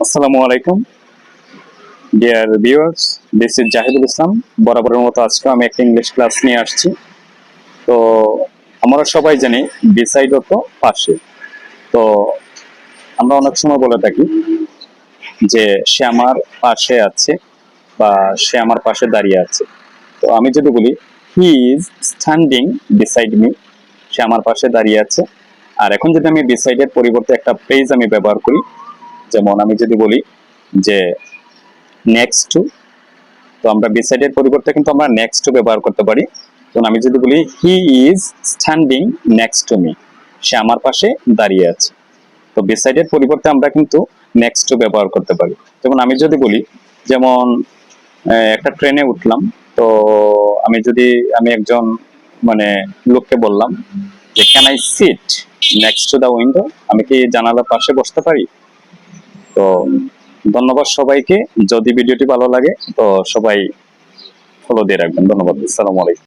আসসালামু আলাইকুম। Dear viewers this is Zahidul Islam বরাবরের মতো আজকে আমি একটা ইংলিশ ক্লাস নিয়ে আসছি। তো, আমরা সবাই জানি বিসাইড তো পাশে। তো, আমরা অনেক সময় বলে থাকি যে, সে আমার পাশে আছে বা সে আমার পাশে দাঁড়িয়ে আছে। তো, আমি যদি বলি he is standing beside me সে আমার পাশে দাঁড়িয়ে আছে। আর এখন যদি আমি বিসাইডের পরিবর্তে একটা ফ্রেজ আমি ব্যবহার করি যেমন আমি যদি বলি যে নেক্সট টু তো আমরা বিসাইডের পরিবর্তে কিন্তু আমরা নেক্সট টু ব্যবহার করতে পারি। যেমন আমি যদি বলি he is standing next to me সে আমার পাশে দাঁড়িয়ে আছে। তো বিসাইডের পরিবর্তে আমরা কিন্তু নেক্সট টু ব্যবহার করতে পারি। যেমন আমি যদি বলি, যেমন একটা ট্রেনে উঠলাম, তো আমি যদি, আমি একজন মানে লোককে বললাম যে can I sit next to the window আমি কি জানালার পাশে বসতে পারি? তো ধন্যবাদ সবাইকে। যদি ভিডিওটি ভালো লাগে, তো সবাই ফলো দিয়ে রাখবেন। ধন্যবাদ। আসসালামু আলাইকুম।